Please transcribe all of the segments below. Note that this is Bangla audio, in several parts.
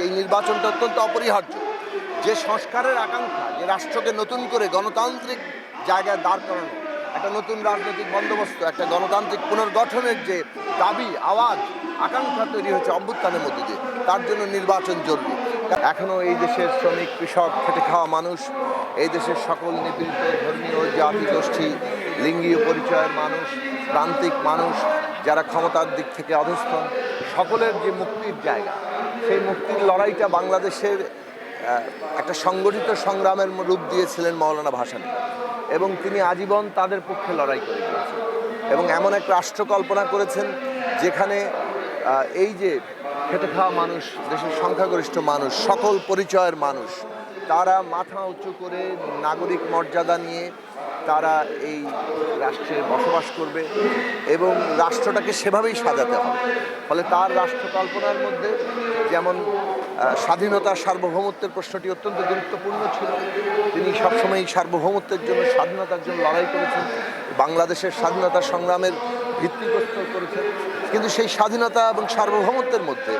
যে এই নির্বাচনটা অত্যন্ত অপরিহার্য। যে সংস্কারের আকাঙ্ক্ষা, যে রাষ্ট্রকে নতুন করে গণতান্ত্রিক জায়গায় দাঁড় করানো, একটা নতুন রাজনৈতিক বন্দোবস্ত, একটা গণতান্ত্রিক পুনর্গঠনের যে দাবি, আওয়াজ, আকাঙ্ক্ষা তৈরি হচ্ছে অভ্যুত্থানের মধ্যে দিয়ে, তার জন্য নির্বাচন জরুরি। এখনও এই দেশের শ্রমিক, কৃষক, খেটে খাওয়া মানুষ, এই দেশের সকল নিপীড়িত, ধর্মীয়, জাতি, গোষ্ঠী, লিঙ্গীয় পরিচয়ের মানুষ, প্রান্তিক মানুষ যারা ক্ষমতার দিক থেকে অধস্থন সকলের যে মুক্তির জায়গা, সেই মুক্তির লড়াইটা বাংলাদেশের একটা সংগঠিত সংগ্রামের রূপ দিয়েছিলেন মৌলানা ভাসানী এবং তিনি আজীবন তাদের পক্ষে লড়াই করে গিয়েছেন এবং এমন এক রাষ্ট্র কল্পনা করেছেন যেখানে এই যে খেটে খাওয়া মানুষ, দেশের সংখ্যাগরিষ্ঠ মানুষ, সকল পরিচয়ের মানুষ, তারা মাথা উঁচু করে নাগরিক মর্যাদা নিয়ে তারা এই রাষ্ট্রে বসবাস করবে এবং রাষ্ট্রটাকে সেভাবেই সাজাতে হবে। ফলে তার রাষ্ট্র কল্পনার মধ্যে যেমন স্বাধীনতা সার্বভৌমত্বের প্রশ্নটি অত্যন্ত গুরুত্বপূর্ণ ছিল। তিনি সবসময় সার্বভৌমত্বের জন্য স্বাধীনতার জন্য লড়াই করেছেন, বাংলাদেশের স্বাধীনতা সংগ্রামের ভিত্তিপ্রস্তর করেছেন। কিন্তু সেই স্বাধীনতা এবং সার্বভৌমত্বের মধ্যে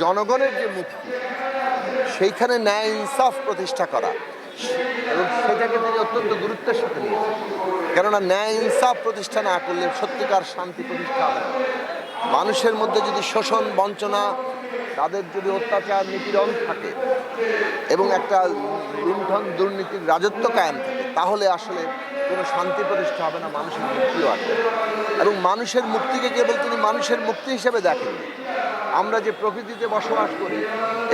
জনগণের যে মুক্তি, সেইখানে ন্যায় ইনসাফ প্রতিষ্ঠা করা এবং সেটাকে তিনি অত্যন্ত গুরুত্বের সাথে নিয়েছেন। কেননা ন্যায় ইনসাফ প্রতিষ্ঠা না করলে সত্যিকার শান্তি প্রতিষ্ঠা হবে। মানুষের মধ্যে যদি শোষণ, বঞ্চনা, তাদের যদি অত্যাচার, নিপীড়ন থাকে এবং একটা লুণ্ঠন, দুর্নীতির রাজত্ব কায়েম থাকে, তাহলে আসলে কোনো শান্তি প্রতিষ্ঠা হবে না, মানুষের মুক্তিও আসবে এবং মানুষের মুক্তিকে কেবল তিনি মানুষের মুক্তি হিসেবে দেখেন আমরা যে প্রকৃতিতে বসবাস করি,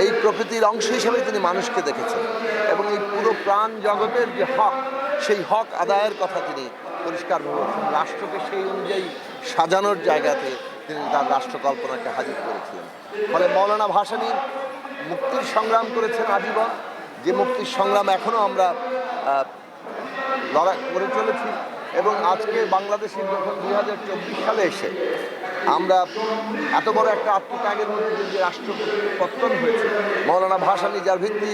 এই প্রকৃতির অংশ হিসেবে তিনি মানুষকে দেখেছেন। এবং এই পুরো প্রাণ জগতের যে হক, সেই হক আদায়ের কথা তিনি পরিষ্কারভাবে বলেছেন। রাষ্ট্রকে সেই অনুযায়ী সাজানোর জায়গাতে তিনি তার রাষ্ট্রকল্পনাকে হাজির করেছিলেন। ফলে মৌলানা ভাসানী মুক্তির সংগ্রাম করেছেন আজীবন। যে মুক্তির সংগ্রাম এখনও আমরা লড়াই করে চলেছি। এবং আজকে বাংলাদেশের যখন দুই হাজার চব্বিশ সালে এসে আমরা এত বড় একটা আত্মত্যাগের মধ্যে যে রাষ্ট্র পত্তন হয়েছে, মৌলানা ভাসানী যার ভিত্তি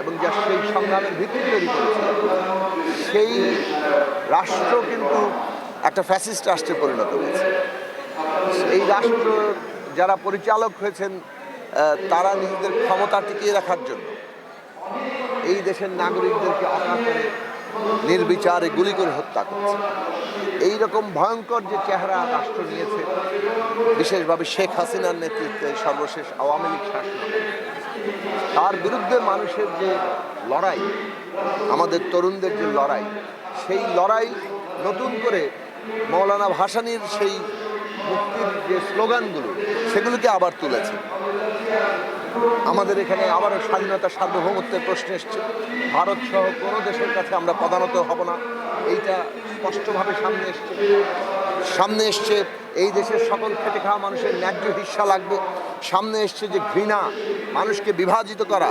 এবং যার সেই সংগ্রামের ভিত্তি তৈরি করেছে, সেই রাষ্ট্র কিন্তু একটা ফ্যাসিস্ট রাষ্ট্রে পরিণত হয়েছে। এই রাষ্ট্র যারা পরিচালক হয়েছেন তারা নিজেদের ক্ষমতা টিকিয়ে রাখার জন্য এই দেশের নাগরিকদেরকে অকাতরে নির্বিচারে গুলি করে হত্যা করছে। এই রকম ভয়ঙ্কর যে চেহারা রাষ্ট্র নিয়েছে, বিশেষভাবে শেখ হাসিনার নেতৃত্বে সর্বশেষ আওয়ামী লীগ শাসন। তার বিরুদ্ধে মানুষের যে লড়াই, আমাদের তরুণদের যে লড়াই, সেই লড়াই নতুন করে মৌলানা ভাসানির সেই মুক্তির যে স্লোগানগুলো, সেগুলোকে আবার তুলেছে। আমাদের এখানে আবারও স্বাধীনতা সার্বভৌমত্বের প্রশ্ন এসছে। ভারত সহ কোনো দেশের কাছে আমরা প্রধানত হব না। এইটা স্পষ্টভাবে সামনে এসছে। সামনে এসছে এই দেশের সকল খেটে খাওয়া মানুষের ন্যায্য হিস্সা লাগবে। সামনে এসছে যে ঘৃণা মানুষকে বিভাজিত করা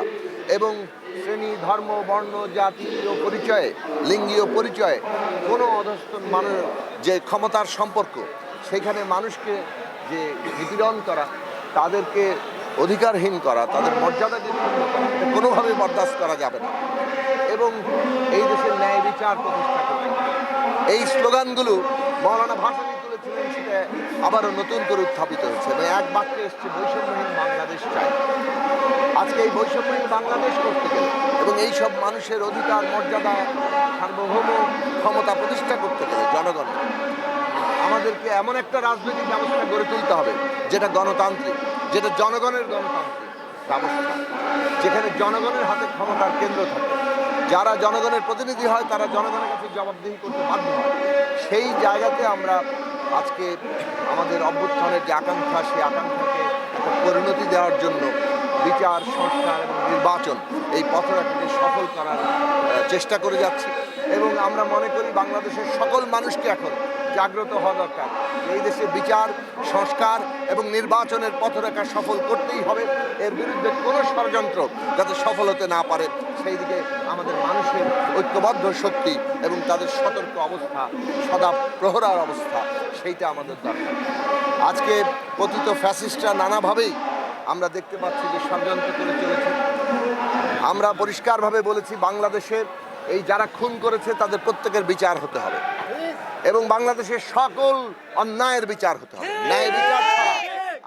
এবং শ্রেণি, ধর্ম, বর্ণ, জাতি ও পরিচয়ে, লিঙ্গীয় পরিচয়ে, কোনো অধস্তন মানুষ যে ক্ষমতার সম্পর্ক, সেখানে মানুষকে যে নিপীড়ন করা, তাদেরকে অধিকারহীন করা, তাদের করা কোনোভাবে বরদাস্ত করা যাবে না। এবং এই দেশের ন্যায় বিচার প্রতিষ্ঠা করতে। এই স্লোগানগুলো মৌলানা ভাসানী তুলেছিলেন, সেটা আবারও নতুন করে উত্থাপিত হয়েছে। এবং এক বাক্যে এসছে, বৈষম্যহীন বাংলাদেশ চাই। আজকে এই বৈষম্যহীন বাংলাদেশ করতে গেলে এবং এই সব মানুষের অধিকার, মর্যাদা, সার্বভৌম ক্ষমতা প্রতিষ্ঠা করতে গেলে জনগণের আমাদেরকে এমন একটা রাজনৈতিক ব্যবস্থা গড়ে তুলতে হবে, যেটা গণতান্ত্রিক। যেটা জনগণের গণতান্ত্রিক ব্যবস্থা। যেখানে জনগণের হাতে ক্ষমতার কেন্দ্র থাকে। যারা জনগণের প্রতিনিধি হয়, তারা জনগণের কাছে জবাবদিহি করতে বাধ্য হয়। সেই জায়গাতে আমরা আজকে আমাদের অভ্যুত্থানের যে আকাঙ্ক্ষা, সেই আকাঙ্ক্ষাকে পরিণতি দেওয়ার জন্য বিচার, সংস্কার এবং নির্বাচন এই পথটাকে সফল করার চেষ্টা করে যাচ্ছি। এবং আমরা মনে করি বাংলাদেশের সকল মানুষকে এখন জাগ্রত হওয়া দরকার। এই দেশে বিচার, সংস্কার এবং নির্বাচনের পথরেখা সফল করতেই হবে। এর বিরুদ্ধে কোনো ষড়যন্ত্র যাতে সফল হতে না পারে, সেই দিকে আমাদের মানুষের ঐক্যবদ্ধ শক্তি এবং তাদের সতর্ক অবস্থা, সদা প্রহরার অবস্থা, সেইটা আমাদের দরকার। আজকে পতিত ফ্যাসিস্টরা নানাভাবেই আমরা দেখতে পাচ্ছি যে ষড়যন্ত্র করে চলেছে। আমরা পরিষ্কারভাবে বলেছি, বাংলাদেশের এই যারা খুন করেছে, তাদের প্রত্যেকের বিচার হতে হবে। এবং বাংলাদেশের সকল অন্যায়ের বিচার হতে হবে। ন্যায় বিচার ছাড়া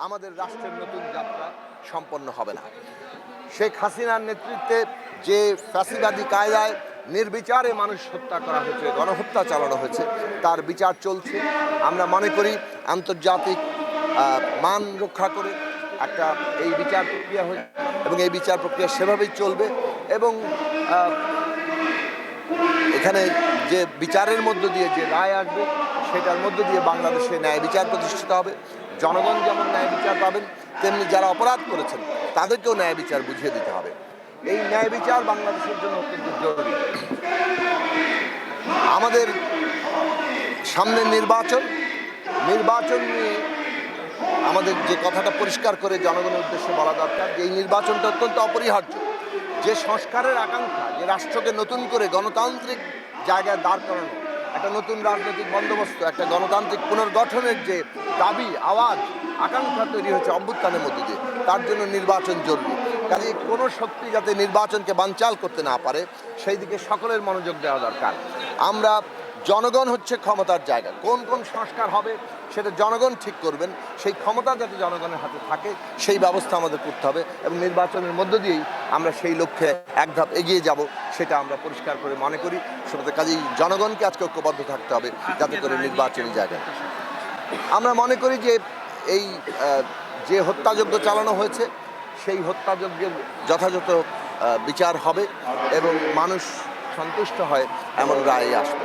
আমাদের রাষ্ট্রের নতুন যাত্রা সম্পন্ন হবে না। শেখ হাসিনার নেতৃত্বে যে ফ্যাসিবাদী কায়দায় নির্বিচারে মানুষ হত্যা করা হয়েছে গণহত্যা চালানো হয়েছে তার বিচার চলছে। আমরা মনে করি আন্তর্জাতিক মান রক্ষা করে একটা এই বিচার প্রক্রিয়া হয়েছে এবং এই বিচার প্রক্রিয়া সেভাবেই চলবে এবং এখানে যে বিচারের মধ্য দিয়ে যে রায় আসবে, সেটার মধ্য দিয়ে বাংলাদেশে ন্যায় বিচার প্রতিষ্ঠিত হবে। জনগণ যেমন ন্যায় বিচার পাবেন, তেমনি যারা অপরাধ করেছেন, তাদেরকেও ন্যায় বিচার বুঝিয়ে দিতে হবে। এই ন্যায় বিচার বাংলাদেশের জন্য অত্যন্ত জরুরি। আমাদের সামনে নির্বাচন নির্বাচন নিয়ে আমাদের যে কথাটা পরিষ্কার করে জনগণের উদ্দেশ্যে বলা দরকার, যে এই নির্বাচনটা অত্যন্ত অপরিহার্য। যে সংস্কারের আকাঙ্ক্ষা, যে রাষ্ট্রকে নতুন করে গণতান্ত্রিক জায়গায় দাঁড় করানো। একটা নতুন রাজনৈতিক বন্দোবস্ত, একটা গণতান্ত্রিক পুনর্গঠনের যে দাবি, আওয়াজ, আকাঙ্ক্ষা তৈরি হয়েছে অভ্যুত্থানের মধ্যে দিয়ে। তার জন্য নির্বাচন জরুরি। কাজে কোনো শক্তি যাতে নির্বাচনকে বানচাল করতে না পারে সেই দিকে সকলের মনোযোগ দেওয়া দরকার। আমরা জনগণ হচ্ছে ক্ষমতার জায়গা। কোন কোন সংস্কার হবে সেটা জনগণ ঠিক করবেন। সেই ক্ষমতা যাতে জনগণের হাতে থাকে, সেই ব্যবস্থা আমাদের করতে হবে এবং নির্বাচনের মধ্য দিয়েই আমরা সেই লক্ষ্যে এক ধাপ এগিয়ে যাব, সেটা আমরা পরিষ্কার করে মনে করি। সেটাতে কাজেই জনগণকে আজকে ঐক্যবদ্ধ থাকতে হবে, যাতে করে নির্বাচনী জায়গায়। আমরা মনে করি যে এই যে হত্যাযজ্ঞ চালানো হয়েছে, সেই হত্যাযজ্ঞের যথাযথ বিচার হবে এবং মানুষ সন্তুষ্ট হয়, এমন রায় আসবে।